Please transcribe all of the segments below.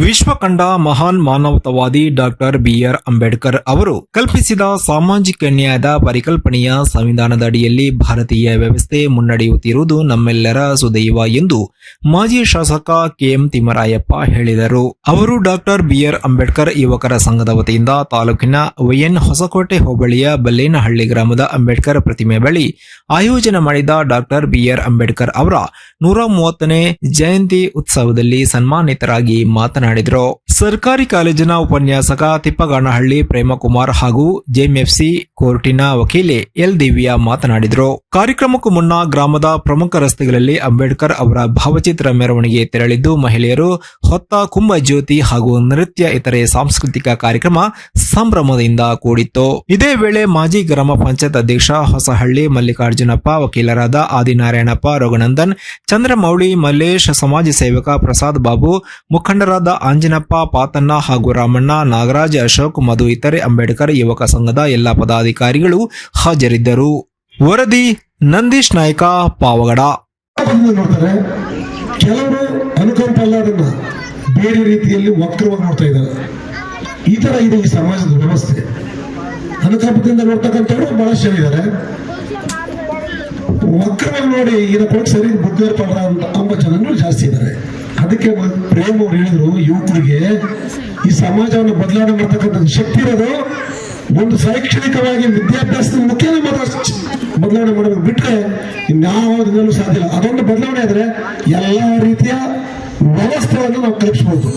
ವಿಶ್ವ ಕಂಡ ಮಹಾನ್ ಮಾನವತಾವಾದಿ ಡಾಕ್ಟರ್ ಬಿಆರ್ ಅಂಬೇಡ್ಕರ್ ಅವರು ಕಲ್ಪಿಸಿದ ಸಾಮಾಜಿಕ ನ್ಯಾಯದ ಪರಿಕಲ್ಪನೆಯ ಸಂವಿಧಾನದ ಅಡಿಯಲ್ಲಿ ಭಾರತೀಯ ವ್ಯವಸ್ಥೆ ಮುನ್ನಡೆಯುತ್ತಿರುವುದು ನಮ್ಮೆಲ್ಲರ ಸುದೈವ ಎಂದು ಮಾಜಿ ಶಾಸಕ ಕೆಎಂ ತಿಮ್ಮರಾಯಪ್ಪ ಹೇಳಿದರು. ಅವರು ಡಾಕ್ಟರ್ ಬಿಆರ್ ಅಂಬೇಡ್ಕರ್ ಯುವಕರ ಸಂಘದ ವತಿಯಿಂದ ತಾಲೂಕಿನ ವೈಎನ್ ಹೊಸಕೋಟೆ ಹೋಬಳಿಯ ಬಲ್ಲೇನಹಳ್ಳಿ ಗ್ರಾಮದ ಅಂಬೇಡ್ಕರ್ ಪ್ರತಿಮೆ ಬಳಿ ಆಯೋಜನೆ ಮಾಡಿದ ಡಾಕ್ಟರ್ ಬಿಆರ್ ಅಂಬೇಡ್ಕರ್ ಅವರ ನೂರ ಮೂವತ್ತನೇ ಜಯಂತಿ ಉತ್ಸವದಲ್ಲಿ ಸನ್ಮಾನಿತರಾಗಿ ಮಾತನಾಡಿದರು ಹೇಳಿದರು ಸರ್ಕಾರಿ ಕಾಲೇಜಿನ ಉಪನ್ಯಾಸಕ ತಿಪ್ಪಗಾನಹಳ್ಳಿ ಪ್ರೇಮಕುಮಾರ್ ಹಾಗೂ ಜೆಎಂಎಫ್ಸಿ ಕೋರ್ಟಿನ ವಕೀಲೆ ಎಲ್ ದಿವ್ಯಾ ಮಾತನಾಡಿದರು. ಕಾರ್ಯಕ್ರಮಕ್ಕೂ ಮುನ್ನ ಗ್ರಾಮದ ಪ್ರಮುಖ ರಸ್ತೆಗಳಲ್ಲಿ ಅಂಬೇಡ್ಕರ್ ಅವರ ಭಾವಚಿತ್ರ ಮೆರವಣಿಗೆ ತೆರಳಿದ್ದು, ಮಹಿಳೆಯರು ಹೊತ್ತ ಕುಂಭ ಜ್ಯೋತಿ ಹಾಗೂ ನೃತ್ಯ ಇತರೆ ಸಾಂಸ್ಕೃತಿಕ ಕಾರ್ಯಕ್ರಮ ಸಂಭ್ರಮದಿಂದ ಕೂಡಿತ್ತು. ಇದೇ ವೇಳೆ ಮಾಜಿ ಗ್ರಾಮ ಪಂಚಾಯತ್ ಅಧ್ಯಕ್ಷ ಹೊಸಹಳ್ಳಿ ಮಲ್ಲಿಕಾರ್ಜುನಪ್ಪ, ವಕೀಲರಾದ ಆದಿನಾರಾಯಣಪ್ಪ, ರಘುನಂದನ್, ಚಂದ್ರಮೌಳಿ ಮಲ್ಲೇಶ್, ಸಮಾಜ ಸೇವಕ ಪ್ರಸಾದ್ ಬಾಬು, ಮುಖಂಡರಾದ ಆಂಜನಪ್ಪ ಪಾತಣ್ಣ ಹಾಗೂ ರಾಮಣ್ಣ, ನಾಗರಾಜ್, ಅಶೋಕ್, ಮಧು, ಇತರೆ ಅಂಬೇಡ್ಕರ್ ಯುವಕ ಸಂಘದ ಎಲ್ಲ ಪದಾಧಿಕಾರಿಗಳು ಹಾಜರಿದ್ದರು. ವರದಿ ನಂದೀಶ್ ನಾಯ್ಕ, ಪಾವಗಡ. ಕೆಲವರು ಅನುಕಂಪ ಅಲ್ಲದನ್ನ ಬೇರೆ ರೀತಿಯಲ್ಲಿ ವಕ್ರವಾಗಿ ನೋಡ್ತಾ ಇದ್ದಾರೆ. ಈ ತರ ಇದೆ ಈ ಸಮಾಜದ ವ್ಯವಸ್ಥೆ. ಅನುಕಂಪದಿಂದ ನೋಡ್ತಕ್ಕಂಥವ್ರು ಬಹಳಷ್ಟು ಜನ ಇದ್ದಾರೆ. ವಕ್ರವಾಗಿ ನೋಡಿ ಇದನ್ನ ಕೊಡಕ್ಕೆ ಸರಿ ಬುದ್ಧಿ ಅಂತ ಅಂಬ ಜನಗಳು ಜಾಸ್ತಿ ಇದ್ದಾರೆ. ಅದಕ್ಕೆ ಪ್ರೇಮ್ ಅವ್ರು ಹೇಳಿದ್ರು, ಯುವಕರಿಗೆ ಈ ಸಮಾಜವನ್ನು ಬದಲಾವಣೆ ಮಾಡ್ತಕ್ಕಂಥ ಶಕ್ತಿ ಇರೋದು ಒಂದು ಶೈಕ್ಷಣಿಕವಾಗಿ ವಿದ್ಯಾಭ್ಯಾಸದ ಮುಖ್ಯನೇ ಮಾತ್ರ ಬದಲಾವಣೆ ಮಾಡಬೇಕು ಬಿಟ್ಟರೆ ಇನ್ಯಾವುದನ್ನೂ ಸಾಧ್ಯ ಇಲ್ಲ. ಅದೊಂದು ಬದಲಾವಣೆ ಆದರೆ ಎಲ್ಲ ರೀತಿಯ ವ್ಯವಸ್ಥೆಯನ್ನು ನಾವು ಕಲ್ಪಿಸ್ಬೋದು.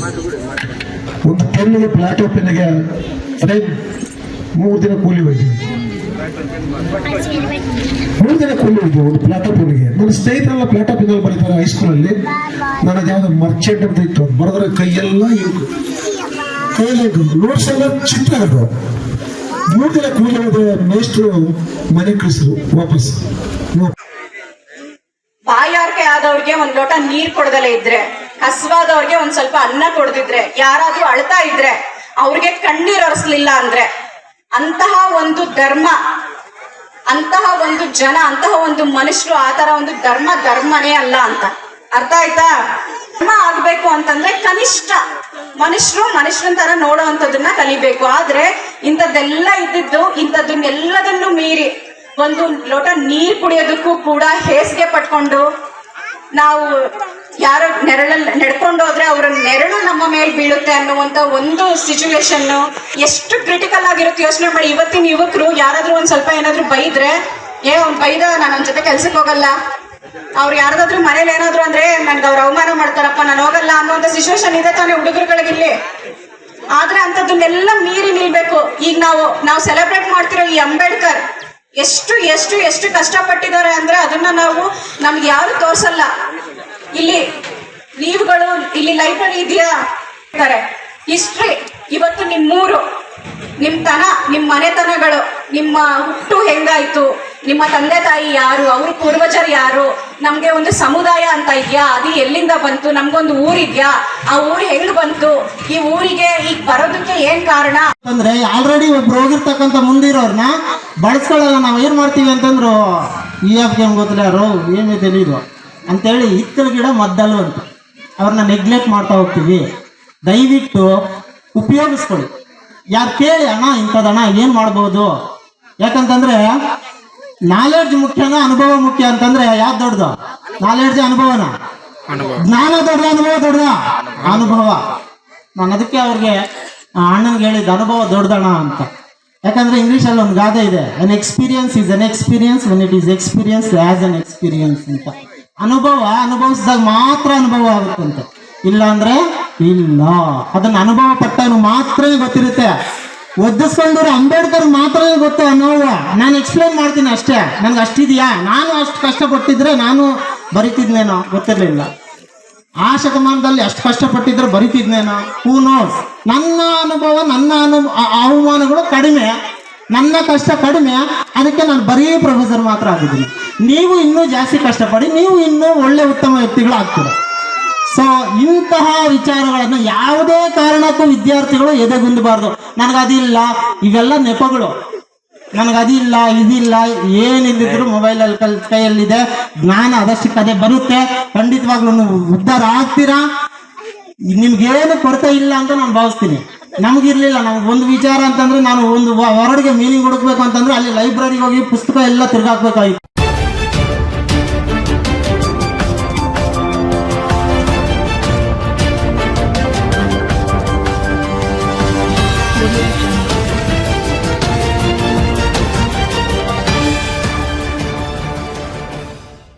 ಒಂದು ಪೆನ್ನಿಗೆ ಪ್ಲಾಟೋ ಪೆನ್ನಿಗೆ ಮೂರು ದಿನ ಕೂಲಿ ಹೋಯ್ತೀವಿ ಮೂರು ದಿನ ಕೂಲಿ ಹೋಯ್ತೀವಿ ಒಂದು ಪ್ಲಾಟೋ ಪೆನ್ನಿಗೆ ನನ್ನ ಸ್ನೇಹಿತರೆಲ್ಲ ಪ್ಲಾಟಪ್ ಪೆನ್ನಲ್ಲಿ ಬರೀತಾರೆ ಹೈಸ್ಕೂಲಲ್ಲಿ ನನಗೆ ಯಾವ್ದು ಮರ್ಚೆಂಟ್ ಅಂತ ಇತ್ತು. ಬರೆದ್ರೆ ಕೈಯೆಲ್ಲ ಇಂಕು ಕೈಯಲ್ಲಿ ನೋಟ್ಸ್ ಎಲ್ಲ ಚಿತ್ರ ಅದು. ಮೂರು ದಿನ ಕೂಲಿ ಹೋದ ಮೇಷ್ಟ್ರು ಮನೆ ಕಳಿಸಿದ್ರು. ವಾಪಸ್. ಬಾಯಾರಿಕೆ ಆದವ್ರಿಗೆ ಒಂದ್ ಲೋಟ ನೀರ್ ಕೊಡದಲೇ ಇದ್ರೆ, ಹಸುವಾದವ್ರಿಗೆ ಒಂದ್ ಸ್ವಲ್ಪ ಅನ್ನ ಕೊಡದಿದ್ರೆ, ಯಾರಾದ್ರೂ ಅಳ್ತಾ ಇದ್ರೆ, ಅವ್ರಿಗೆ ಕಣ್ಣೀರ್ ಒರೆಸ್ಲಿಲ್ಲ ಅಂದ್ರೆ ಅಂತಹ ಒಂದು ಧರ್ಮ ಅಂತಹ ಒಂದು ಜನ, ಅಂತಹ ಒಂದು ಮನುಷ್ಯರು, ಆ ತರ ಒಂದು ಧರ್ಮ, ಧರ್ಮನೇ ಅಲ್ಲ ಅಂತ. ಅರ್ಥ ಆಯ್ತಾ? ಧರ್ಮ ಆಗ್ಬೇಕು ಅಂತಂದ್ರೆ ಕನಿಷ್ಠ ಮನುಷ್ಯರು ಮನುಷ್ಯನ ತರ ನೋಡೋವಂಥದ್ದನ್ನ ಕಲಿಬೇಕು. ಆದ್ರೆ ಇಂಥದ್ದೆಲ್ಲ ಇದ್ದಿದ್ದು, ಇಂಥದ್ದನ್ನೆಲ್ಲದನ್ನು ಮೀರಿ ಒಂದು ಲೋಟ ನೀರ್ ಕುಡಿಯೋದಕ್ಕೂ ಕೂಡ ಹೇಸಿಗೆ ಪಟ್ಕೊಂಡು ನಾವು ಯಾರೋ ನೆರಳಲ್ಲಿ, ನಡ್ಕೊಂಡು ಹೋದ್ರೆ ಅವರ ನೆರಳು ನಮ್ಮ ಮೇಲೆ ಬೀಳುತ್ತೆ ಅನ್ನುವಂತ ಒಂದು ಸಿಚುವೇಶನ್ ಎಷ್ಟು ಕ್ರಿಟಿಕಲ್ ಆಗಿರುತ್ತೆ ಯೋಚನೆ ಮಾಡಿ. ಇವತ್ತಿನ ಯುವಕರು ಯಾರಾದ್ರೂ ಒಂದ್ ಸ್ವಲ್ಪ ಏನಾದ್ರು ಬೈದ್ರೆ, ಏ, ಅವ್ನ್ ಬೈದ, ನಾನು ಜೊತೆ ಕೆಲ್ಸಕ್ಕೆ ಹೋಗಲ್ಲ. ಅವ್ರು ಯಾರ್ದಾದ್ರೂ ಮನೇಲಿ ಏನಾದ್ರು ಅಂದ್ರೆ, ನನ್ಗೆ ಅವ್ರು ಅವಮಾನ ಮಾಡ್ತಾರಪ್ಪ, ನಾನು ಹೋಗಲ್ಲ ಅನ್ನೋಂಥ ಸಿಚುವೇಶನ್ ಇದೆ ತಾನೇ ಹುಡುಗರುಗಳಿಗಿಲ್ಲಿ ಆದ್ರೆ ಅಂತದನ್ನೆಲ್ಲ ಮೀರಿ ನಿಲ್ಬೇಕು. ಈಗ ನಾವು ನಾವು ಸೆಲೆಬ್ರೇಟ್ ಮಾಡ್ತಿರೋ ಈ ಅಂಬೇಡ್ಕರ್ ಎಷ್ಟು ಎಷ್ಟು ಎಷ್ಟು ಕಷ್ಟಪಟ್ಟಿದ್ದಾರೆ ಅಂದ್ರೆ ಅದನ್ನ ನಾವು ನಮ್ಗೆ ಯಾರು ತೋರ್ಸಲ್ಲ. ಇಲ್ಲಿ ಲೈಬ್ರರಿ ಇದೆಯಾ? ಹಿಸ್ಟ್ರಿ ಇವತ್ತು ನಿಮ್ಮೂರು, ನಿಮ್ ತನ, ನಿಮ್ ಮನೆತನಗಳು, ನಿಮ್ಮ ಹುಟ್ಟು ಹೆಂಗಾಯ್ತು? ನಿಮ್ಮ ತಂದೆ ತಾಯಿ ಯಾರು? ಅವ್ರ ಪೂರ್ವಜರು ಯಾರು? ನಮ್ಗೆ ಒಂದು ಸಮುದಾಯ ಅಂತ ಇದೆಯಾ? ಅದು ಎಲ್ಲಿಂದ ಬಂತು? ನಮ್ಗೊಂದು ಊರಿದ್ಯಾ ಆ ಊರು ಹೆಂಗ್ ಬಂತು? ಈ ಊರಿಗೆ ಈಗ ಬರೋದಕ್ಕೆ ಏನ್ ಕಾರಣ? ಅಂದ್ರೆ ಆಲ್ರೆಡಿ ಒಬ್ರು ಹೋಗಿರ್ತಕ್ಕಂಥ ಮುಂದಿರೋರ್ನ ಬಳಸ್ಕೊಳ್ಳಲ್ಲ. ನಾವು ಏನ್ ಮಾಡ್ತೀವಿ ಅಂತಂದ್ರು, ಈ ಆಫ್ ಗೇಮ್ ಗೊತ್ತಿಲ್ಲ ಯಾರು, ಏನೇ ತಿಳಿದು ಅಂತೇಳಿ ಹಿತ್ತಲ ಗಿಡ ಮದ್ದಲು ಅಂತ. ಅವ್ರನ್ನ ನೆಗ್ಲೆಕ್ಟ್ ಮಾಡ್ತಾ ಹೋಗ್ತೀವಿ. ದಯವಿಟ್ಟು ಉಪಯೋಗಿಸ್ಕೊಳ್ಳಿ. ಯಾರು ಕೇಳಿ ಅಣ್ಣ ಇಂಥದಣ್ಣ ಏನು ಮಾಡ್ಬೋದು? ಯಾಕಂತಂದ್ರೆ ನಾಲೆಡ್ಜ್ ಮುಖ್ಯನ ಅನುಭವ ಮುಖ್ಯ ಅಂತಂದ್ರೆ ಯಾವ್ದು ದೊಡ್ಡದು? ನಾಲೆಡ್ಜ್ ಅನುಭವನ? ಜ್ಞಾನ ದೊಡ್ಡ ಅನುಭವ ದೊಡ್ಡದ? ಅನುಭವ. ನಾನು ಅದಕ್ಕೆ ಅವ್ರಿಗೆ ಅಣ್ಣನ್ಗೆ ಹೇಳಿದ ಅನುಭವ ದೊಡ್ಡದಣ ಅಂತ. ಯಾಕಂದ್ರೆ ಇಂಗ್ಲೀಷಲ್ಲಿ ಒಂದು ಗಾದೆ ಇದೆ. An experience is an experience when it is experience as an experience ಅಂತ. ಅನುಭವ ಅನುಭವಿಸಿದಾಗ ಮಾತ್ರ ಅನುಭವ ಆಗುತ್ತಂತೆ. ಇಲ್ಲ ಅಂದ್ರೆ ಇಲ್ಲ. ಅದನ್ನ ಅನುಭವ ಪಟ್ಟವನು ಮಾತ್ರ ಗೊತ್ತಿರುತ್ತೆ. ಒದ್ದಿಸ್ಕೊಂಡ್ರೆ ಅಂಬೇಡ್ಕರ್ ಮಾತ್ರ ಗೊತ್ತು ನೋವು ನಾನು ಎಕ್ಸ್ಪ್ಲೇನ್ ಮಾಡ್ತೀನಿ ಅಷ್ಟೇ. ನನ್ಗೆ ಅಷ್ಟಿದೆಯಾ? ನಾನು ಅಷ್ಟು ಕಷ್ಟಪಟ್ಟಿದ್ರೆ ನಾನು ಬರಿತಿದ್ನೇನೋ? ಗೊತ್ತಿರಲಿಲ್ಲ. ಆ ಶತಮಾನದಲ್ಲಿ ಅಷ್ಟು ಕಷ್ಟಪಟ್ಟಿದ್ರೆ ಬರಿತಿದ್ನೇನೋ? ಹೂ ನೋಸ್ ನನ್ನ ಅನುಭವ, ನನ್ನ ಅನು ಅವಮಾನಗಳು ಕಡಿಮೆ. ನನ್ನ ಕಷ್ಟ ಕಡಿಮೆ. ಅದಕ್ಕೆ ನಾನು ಬರೀ ಪ್ರೊಫೆಸರ್ ಮಾತ್ರ ಆಗಿದ್ದೀನಿ. ನೀವು ಇನ್ನೂ ಜಾಸ್ತಿ ಕಷ್ಟಪಡಿ, ನೀವು ಇನ್ನೂ ಒಳ್ಳೆ ಉತ್ತಮ ವ್ಯಕ್ತಿಗಳು ಆಗ್ತೀರ ಸೊ ಇಂತಹ ವಿಚಾರಗಳನ್ನು ಯಾವುದೇ ಕಾರಣಕ್ಕೂ ವಿದ್ಯಾರ್ಥಿಗಳು ಎದೆಗುಂದಬಾರ್ದು. ನನಗದಿಲ್ಲ, ಇವೆಲ್ಲ ನೆಪಗಳು. ನನಗದಿಲ್ಲ, ಇದಿಲ್ಲ ಏನಿಲ್ಲದಿದ್ರು ಮೊಬೈಲಲ್ಲಿ ಕಲ್, ಕೈಯಲ್ಲಿದೆ, ಜ್ಞಾನ ಅದಷ್ಟಕ್ಕದೇ ಅದೇ ಬರುತ್ತೆ. ಖಂಡಿತವಾಗ್ಲೂ ಉದ್ಧಾರ ಆಗ್ತೀರಾ? ನಿಮ್ಗೇನು ಕೊರತೆ ಇಲ್ಲ ಅಂತ ನಾನು ಭಾವಿಸ್ತೀನಿ. ನಮಗಿರ್ಲಿಲ್ಲ ನಮ್ಗೆ ಒಂದು ವಿಚಾರ ಅಂತಂದ್ರೆ ನಾನು ಒಂದು ಹೊರಡಿಗೆ ಮೀನಿಂಗ್ ಹುಡುಕ್ಬೇಕು ಅಂತಂದ್ರೆ ಅಲ್ಲಿ ಲೈಬ್ರರಿಗೆ ಹೋಗಿ ಪುಸ್ತಕ ಎಲ್ಲ ತಿರ್ಗಾಕ್ಬೇಕಾಗಿತ್ತು